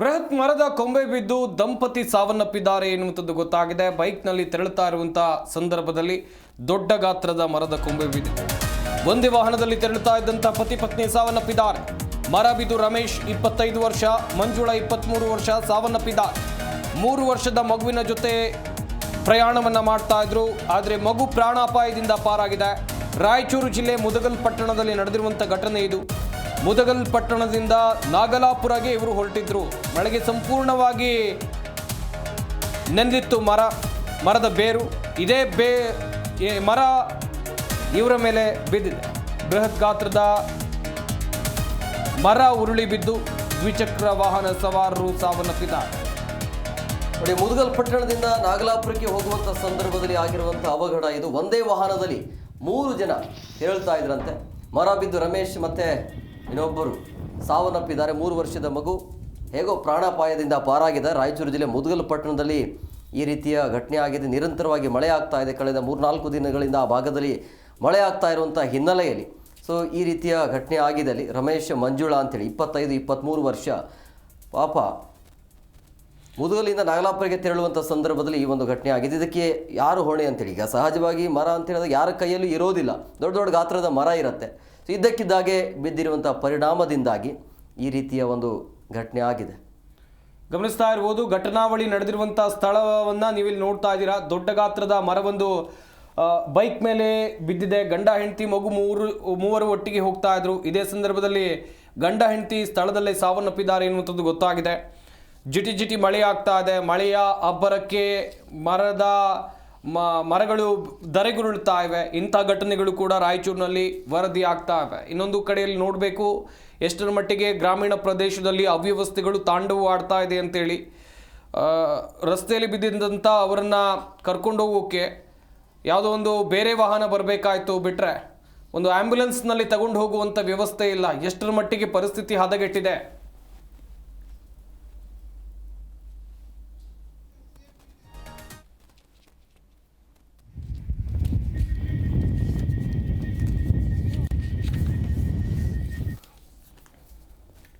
ಬೃಹತ್ ಮರದ ಕೊಂಬೆ ಬಿದ್ದು ದಂಪತಿ ಸಾವನ್ನಪ್ಪಿದ್ದಾರೆ ಎನ್ನುವಂಥದ್ದು ಗೊತ್ತಾಗಿದೆ. ಬೈಕ್ನಲ್ಲಿ ತೆರಳುತ್ತಾ ಇರುವಂತಹ ಸಂದರ್ಭದಲ್ಲಿ ದೊಡ್ಡ ಗಾತ್ರದ ಮರದ ಕೊಂಬೆ ಬಿದ್ದು ಒಂದೇ ವಾಹನದಲ್ಲಿ ತೆರಳುತ್ತಾ ಇದ್ದಂತಹ ಪತಿ ಪತ್ನಿ ಸಾವನ್ನಪ್ಪಿದ್ದಾರೆ. ಮರ ಬಿದ್ದು ರಮೇಶ್ ಇಪ್ಪತ್ತೈದು ವರ್ಷ, ಮಂಜುಳಾ ಇಪ್ಪತ್ತ್ಮೂರು ವರ್ಷ ಸಾವನ್ನಪ್ಪಿದ್ದಾರೆ. ಮೂರು ವರ್ಷದ ಮಗುವಿನ ಜೊತೆ ಪ್ರಯಾಣವನ್ನ ಮಾಡ್ತಾ ಇದ್ರು. ಆದರೆ ಮಗು ಪ್ರಾಣಾಪಾಯದಿಂದ ಪಾರಾಗಿದೆ. ರಾಯಚೂರು ಜಿಲ್ಲೆ ಮುದಗಲ್ ಪಟ್ಟಣದಲ್ಲಿ ನಡೆದಿರುವಂಥ ಘಟನೆ ಇದು. ಮುದಗಲ್ ಪಟ್ಟಣದಿಂದ ನಾಗಲಾಪುರಗೆ ಇವರು ಹೊರಟಿದ್ರು. ಮಳೆಗೆ ಸಂಪೂರ್ಣವಾಗಿ ನೆಂದಿತ್ತು ಮರ, ಮರದ ಬೇರು. ಇದೇ ಬೇ ಮರ ಇವರ ಮೇಲೆ ಬಿದ್ದಿದೆ. ಬೃಹತ್ ಗಾತ್ರದ ಮರ ಉರುಳಿ ಬಿದ್ದು ದ್ವಿಚಕ್ರ ವಾಹನ ಸವಾರರು ಸಾವನ್ನಪ್ಪಿದ್ದಾರೆ. ನೋಡಿ, ಮುದಗಲ್ ಪಟ್ಟಣದಿಂದ ನಾಗಲಾಪುರಕ್ಕೆ ಹೋಗುವಂಥ ಸಂದರ್ಭದಲ್ಲಿ ಆಗಿರುವಂಥ ಅವಘಡ ಇದು. ಒಂದೇ ವಾಹನದಲ್ಲಿ ಮೂರು ಜನ ಹೇಳ್ತಾ ಇದ್ರಂತೆ. ಮರ ಬಿದ್ದು ರಮೇಶ್ ಮತ್ತೆ ಇನ್ನೊಬ್ಬರು ಸಾವನ್ನಪ್ಪಿದ್ದಾರೆ. ಮೂರು ವರ್ಷದ ಮಗು ಹೇಗೋ ಪ್ರಾಣಾಪಾಯದಿಂದ ಪಾರಾಗಿದೆ. ರಾಯಚೂರು ಜಿಲ್ಲೆ ಮುದಗಲ್ ಪಟ್ಟಣದಲ್ಲಿ ಈ ರೀತಿಯ ಘಟನೆ ಆಗಿದೆ. ನಿರಂತರವಾಗಿ ಮಳೆ ಆಗ್ತಾ ಇದೆ. ಕಳೆದ ಮೂರ್ನಾಲ್ಕು ದಿನಗಳಿಂದ ಆ ಭಾಗದಲ್ಲಿ ಮಳೆ ಆಗ್ತಾ ಇರುವಂಥ ಹಿನ್ನೆಲೆಯಲ್ಲಿ ಸೊ, ಈ ರೀತಿಯ ಘಟನೆ ಆಗಿದೆ ಅಲ್ಲಿ. ರಮೇಶ್ ಮಂಜುಳಾ ಅಂತೇಳಿ ಇಪ್ಪತ್ತೈದು ಇಪ್ಪತ್ತ್ಮೂರು ವರ್ಷ ಪಾಪ ಮುದುಗಲಿಂದ ನಾಗಲಾಪುರಕ್ಕೆ ತೆರಳುವಂಥ ಸಂದರ್ಭದಲ್ಲಿ ಈ ಒಂದು ಘಟನೆ ಆಗಿದೆ. ಇದಕ್ಕೆ ಯಾರು ಹೊಣೆ ಅಂತೇಳಿ? ಈಗ ಸಹಜವಾಗಿ ಮರ ಅಂತ ಹೇಳಿದಾಗ ಯಾರ ಕೈಯಲ್ಲೂ ಇರೋದಿಲ್ಲ. ದೊಡ್ಡ ದೊಡ್ಡ ಗಾತ್ರದ ಮರ ಇರುತ್ತೆ. ಸೊ ಇದ್ದಕ್ಕಿದ್ದಾಗೆ ಬಿದ್ದಿರುವಂಥ ಪರಿಣಾಮದಿಂದಾಗಿ ಈ ರೀತಿಯ ಒಂದು ಘಟನೆ ಆಗಿದೆ. ಗಮನಿಸ್ತಾ ಇರ್ಬೋದು, ಘಟನಾವಳಿ ನಡೆದಿರುವಂಥ ಸ್ಥಳವನ್ನು ನೀವಿಲ್ಲಿ ನೋಡ್ತಾ ಇದ್ದೀರಾ. ದೊಡ್ಡ ಗಾತ್ರದ ಮರವೊಂದು ಬೈಕ್ ಮೇಲೆ ಬಿದ್ದಿದೆ. ಗಂಡ, ಹೆಂಡತಿ, ಮಗು ಮೂರು, ಮೂವರು ಒಟ್ಟಿಗೆ ಹೋಗ್ತಾ ಇದ್ರು. ಇದೇ ಸಂದರ್ಭದಲ್ಲಿ ಗಂಡ, ಹೆಂಡತಿ ಸ್ಥಳದಲ್ಲೇ ಸಾವನ್ನಪ್ಪಿದ್ದಾರೆ ಎನ್ನುವಂಥದ್ದು ಗೊತ್ತಾಗಿದೆ. ಜಿಟಿ ಜಿಟಿ ಮಳೆ ಆಗ್ತಾ ಇದೆ. ಮಳೆಯ ಅಬ್ಬರಕ್ಕೆ ಮರದ ಮರಗಳು ಧರೆಗುರುಳ್ತಾ ಇವೆ. ಇಂಥ ಘಟನೆಗಳು ಕೂಡ ರಾಯಚೂರಿನಲ್ಲಿ ವರದಿ ಆಗ್ತಾ ಇವೆ. ಇನ್ನೊಂದು ಕಡೆಯಲ್ಲಿ ನೋಡಬೇಕು. ಎಷ್ಟರ ಮಟ್ಟಿಗೆ ಗ್ರಾಮೀಣ ಪ್ರದೇಶದಲ್ಲಿ ಅವ್ಯವಸ್ಥೆಗಳು ತಾಂಡವವಾಡ್ತಾ ಇದೆ ಅಂತೇಳಿ ರಸ್ತೆಯಲ್ಲಿ ಬಿದ್ದಿದ್ದಂಥ ಅವರನ್ನು ಕರ್ಕೊಂಡು ಹೋಗೋಕ್ಕೆ ಯಾವುದೋ ಒಂದು ಬೇರೆ ವಾಹನ ಬರಬೇಕಾಯ್ತು ಬಿಟ್ಟರೆ ಒಂದು ಆ್ಯಂಬುಲೆನ್ಸ್ನಲ್ಲಿ ತಗೊಂಡು ಹೋಗುವಂಥ ವ್ಯವಸ್ಥೆ ಇಲ್ಲ. ಎಷ್ಟರ ಮಟ್ಟಿಗೆ ಪರಿಸ್ಥಿತಿ ಹದಗೆಟ್ಟಿದೆ.